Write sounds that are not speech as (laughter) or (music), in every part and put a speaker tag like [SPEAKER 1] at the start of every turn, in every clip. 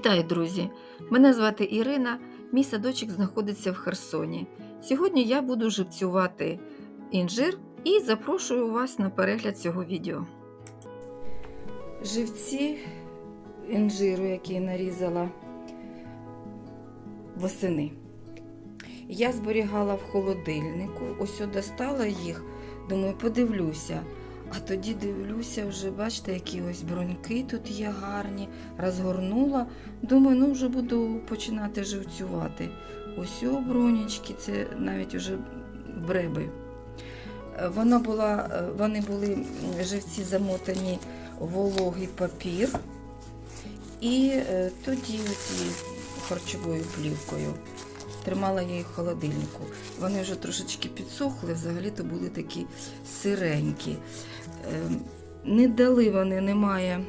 [SPEAKER 1] Вітаю, друзі! Мене звати Ірина. Мій садочок знаходиться в Херсоні. Сьогодні я буду живцювати інжир і запрошую вас на перегляд цього відео. Живці інжиру, які я нарізала восени. Я зберігала в холодильнику, ось достала їх, думаю, подивлюся. А тоді дивлюся, вже бачите, які ось броньки тут є гарні. Розгорнула. Думаю, ну вже буду починати живцювати. Ось о бронічки, це навіть вже бреби. Е, Вона була, е, вони були живці замотані вологий папір. І е, тоді цією харчовою плівкою. Тримала я їх в холодильнику. Вони вже трошечки підсохли, взагалі-то були такі сиренькі. Е, Не дали вони, немає.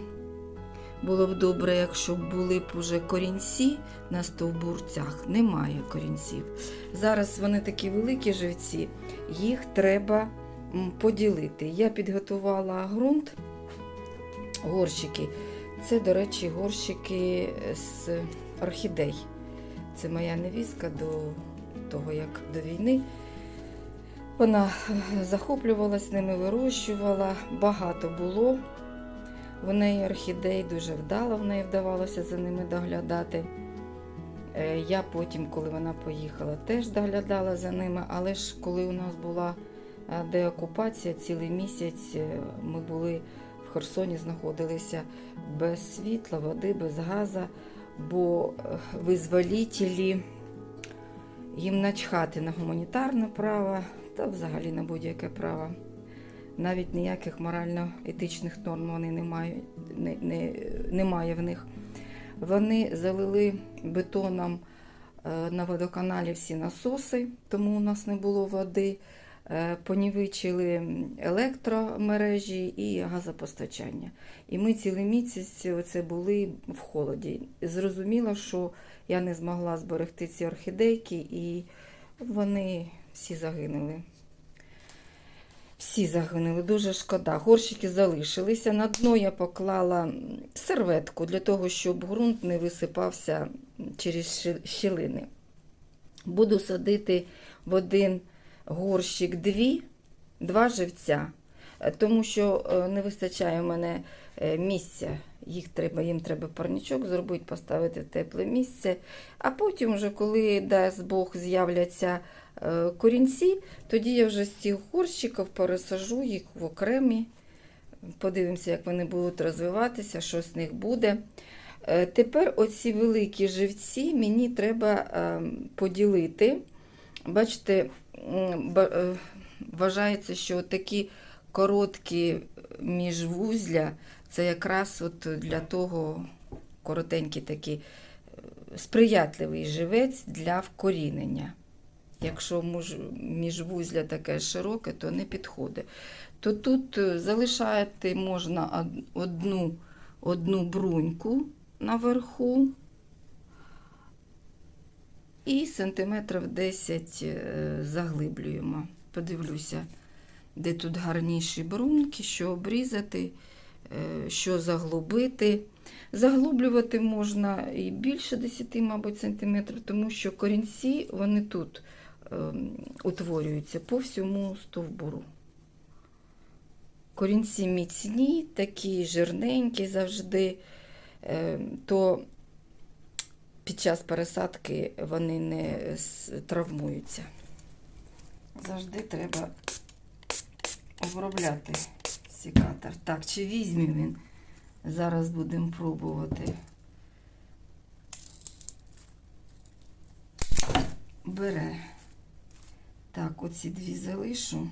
[SPEAKER 1] Було б добре, якщо були б уже корінці на стовбурцях. Немає корінців. Зараз вони такі великі живці, їх треба поділити. Я підготувала ґрунт, горщики. Це, до речі, горщики з орхідей. Це моя невістка до того, як до війни. Вона е, захоплювалась ними, вирощувала, багато було. В неї орхідей дуже вдало, в неї вдавалося за ними доглядати. Е, Я потім, коли вона поїхала, теж доглядала за ними, але ж коли у нас була е, деокупація, цілий місяць ми були в Херсоні, знаходилися без світла, води, без газу, бо е, визволітелі їм начхати на гуманітарне право та взагалі на будь-яке право. Навіть ніяких морально-етичних норм вони не мають, не, не, немає в них. Вони залили бетоном е, на водоканалі всі насоси, тому у нас не було води. Е, Понівечили електромережі і газопостачання. І ми цілий місяць оце були в холоді. Зрозуміло, що я не змогла зберегти ці орхідейки, і вони всі загинули. Всі загинули, дуже шкода. Горщики залишилися. На дно я поклала серветку для того, щоб ґрунт не висипався через щілини. Буду садити в один горщик дві, два живця, е, тому що е, не вистачає в мене е, місця. Їх треба, їм треба парничок зробити, поставити в тепле місце. А потім, вже, коли дасть Бог з'являться корінці, тоді я вже з цих горщиків пересажу їх в окремі. Подивимося, як вони будуть розвиватися, що з них буде. Тепер оці великі живці мені треба е, поділити. Бачите, вважається, що такі короткі міжвузля це якраз от для того коротенький такий е, сприятливий живець для вкорінення. Якщо міжвузля таке широке, то не підходить. То тут е, залишати можна одну, одну бруньку наверху і сантиметрів 10 е, заглиблюємо. Подивлюся, де тут гарніші бруньки, що обрізати, е, що заглубити. Заглублювати можна і більше 10, мабуть, сантиметрів, тому що корінці вони тут е, утворюються по всьому стовбуру. Корінці міцні, такі жирненькі завжди, е, то під час пересадки вони не травмуються. Завжди треба обробляти секатор. Так, чи візьме він? Зараз будемо пробувати. Бере. Так, оці дві залишу.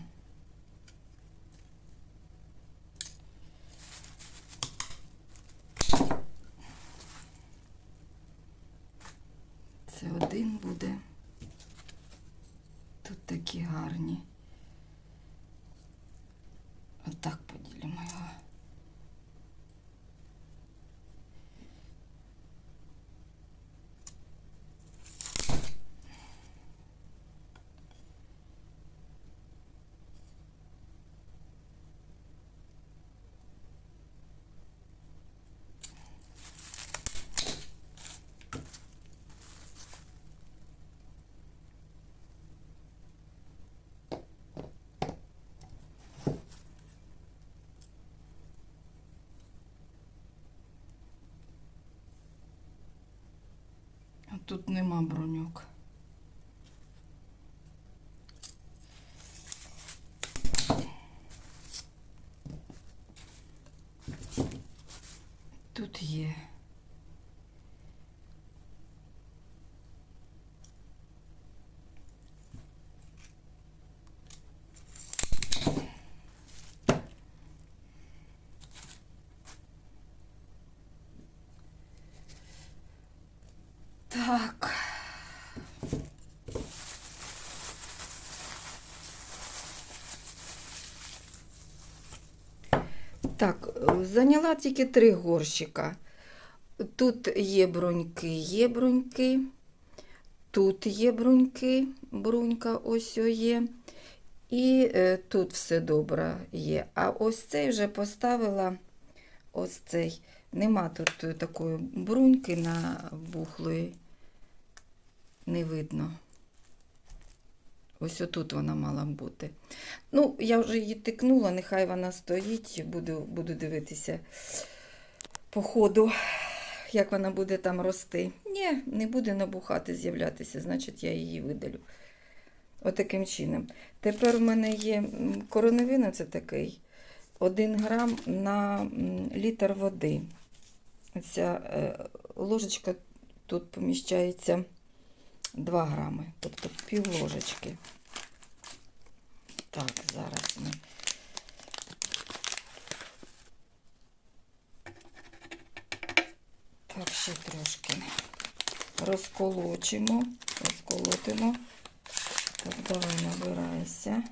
[SPEAKER 1] Це один буде. Тут такі гарні. Отак поділимо його. Тут нема броньок. Тут є. Так. Так, зайняла тільки три горщика. Тут є бруньки, є бруньки. Тут є бруньки, брунька ось є. І е, тут все добре є. А ось цей вже поставила ось цей. Нема тут е, такої бруньки набухлої. Не видно. Ось отут вона мала бути. Ну, я вже її тикнула, нехай вона стоїть, буду, буду дивитися по ходу, як вона буде там рости. Ні, не буде набухати, з'являтися, значить я її видалю. Отаким чином. Тепер у мене є коронавина, це такий. 1 грам на літр води. Оця е, ложечка тут поміщається 2 грами, тобто пів ложечки. Так, зараз ми. Так, ще трошки розколочимо, розколотимо. Так, давай набирайся.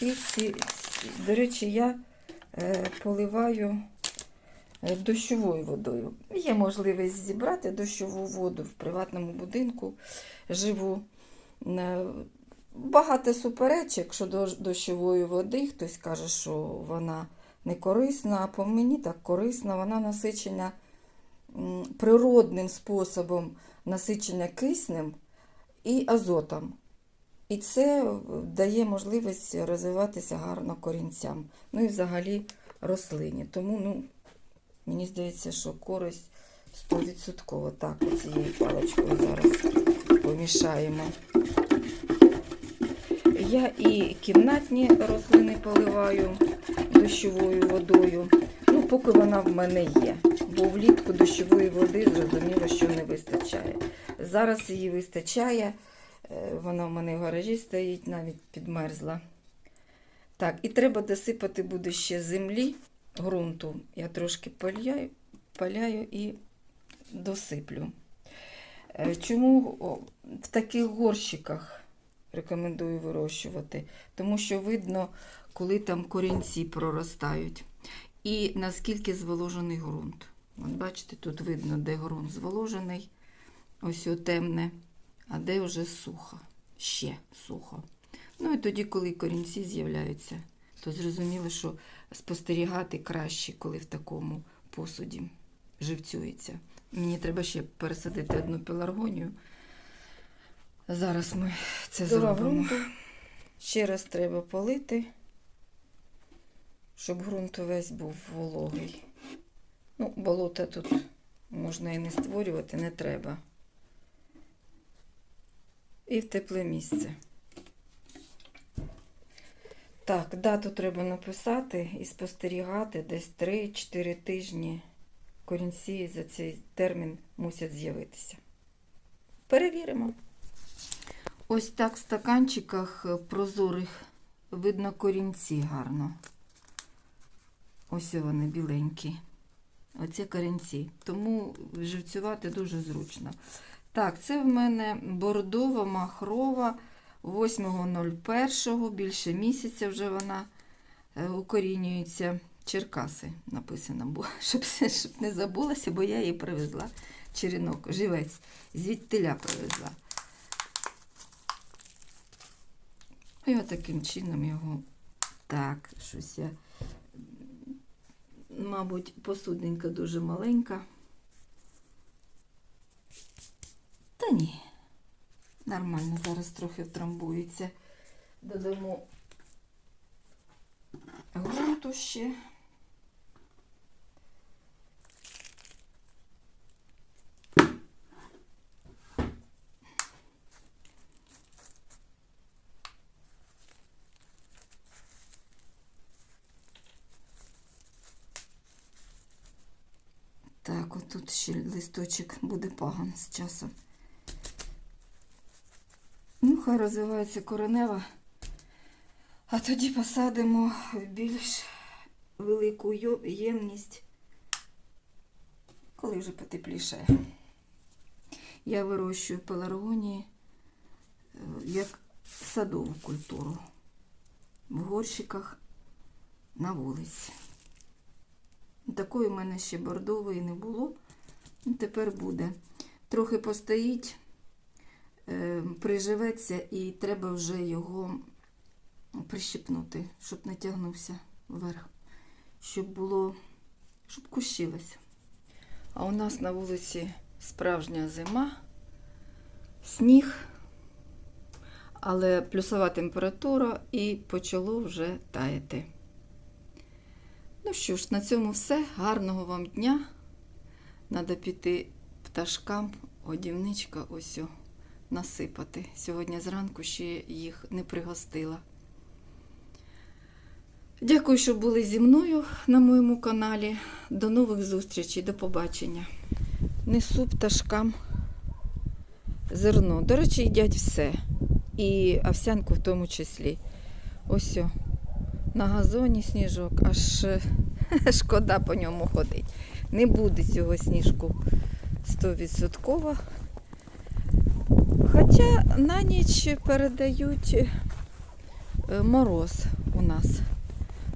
[SPEAKER 1] І ці, до речі, я е, поливаю дощовою водою. Є можливість зібрати дощову воду в приватному будинку. Живу. Е, Багато суперечок щодо дощової води. Хтось каже, що вона не корисна, а по мені так корисна. Вона насичена природним способом насичення киснем і азотом. І це дає можливість розвиватися гарно корінцям. Ну і взагалі рослині. Тому, ну, мені здається, що користь 100%. Так, цією паличкою зараз помішаємо. Я і кімнатні рослини поливаю дощовою водою. Ну, поки вона в мене є. Бо влітку дощової води зрозуміло, що не вистачає. Зараз її вистачає. Е, Вона в мене в гаражі стоїть, навіть підмерзла. Так, і треба досипати буде ще землі, ґрунту. Я трошки поляю, поляю і досиплю. Е, Чому в таких горщиках рекомендую вирощувати? Тому що видно, коли там корінці проростають. І наскільки зволожений ґрунт. От бачите, тут видно, де ґрунт зволожений, ось темне, а де вже сухо, ще сухо. Ну і тоді, коли корінці з'являються, то зрозуміло, що спостерігати краще, коли в такому посуді живцюється. Мені треба ще пересадити одну пеларгонію. Зараз ми це
[SPEAKER 2] Дорога
[SPEAKER 1] зробимо. Ще раз треба полити, щоб ґрунт увесь був вологий. Ну, болота тут можна і не створювати, не треба. І в тепле місце. Так, дату треба написати і спостерігати десь 3-4 тижні. Корінці за цей термін мусять з'явитися. Перевіримо. Ось так в стаканчиках прозорих видно корінці гарно. Ось вони біленькі. Оці корінці. Тому живцювати дуже зручно. Так, це в мене бордова махрова 8.01, більше місяця вже вона е, укорінюється. Черкаси написано, бо (laughs) щоб, щоб не забулася, бо я її привезла. Черенок, живець, звідтиля привезла. І отаким чином його так, щось я, мабуть, посуденька дуже маленька. Та ні, Нормально, зараз трохи втрамбується. Додамо грунту ще. Так, отут ще листочок буде паган з часом. Хай розвивається коренева. А тоді посадимо в більш велику ємність, коли вже потеплішає. Я вирощую пеларгонії е, як садову культуру в горщиках на вулиці. Такої в мене ще бордової не було. Тепер буде. Трохи постоїть, приживеться і треба вже його прищепнути, щоб не тягнувся вверх, щоб було, щоб кущилося. А у нас на вулиці справжня зима, сніг, але плюсова температура і почало вже таяти. Ну що ж, на цьому все. Гарного вам дня. Надо піти пташкам, годівничка ось насипати. Сьогодні зранку ще їх не пригостила. Дякую, що були зі мною на моєму каналі. До нових зустрічей, до побачення. Несу пташкам зерно. До речі, їдять все. І овсянку в тому числі. Ось о, на газоні сніжок, аж (laughs) шкода по ньому ходить. Не буде цього сніжку 100%. Хоча на ніч передають е, мороз у нас.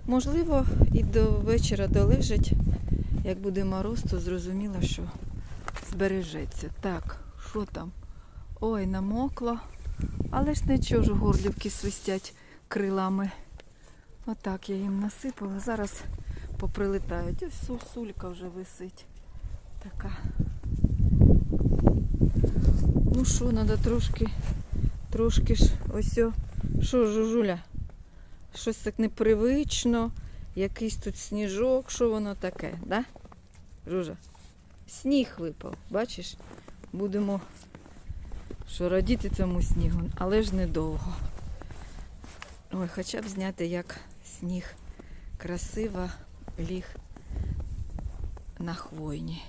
[SPEAKER 1] Можливо, і до вечора долежить. Як буде мороз, то зрозуміло, що збережеться. Так, що там? Ой, намокло. Але ж нічого ж горлівки свистять крилами. Отак я їм насипала. Зараз поприлетають. Ось сулька вже висить. Така. Ну що, треба трошки, трошки ж ось. Що, жужуля? Щось так непривично. Якийсь тут сніжок, що воно таке, да? Жужа? Сніг випав, бачиш? Будемо що радіти цьому снігу, але ж недовго. Ой, хоча б зняти, як сніг красиво ліг на хвойні.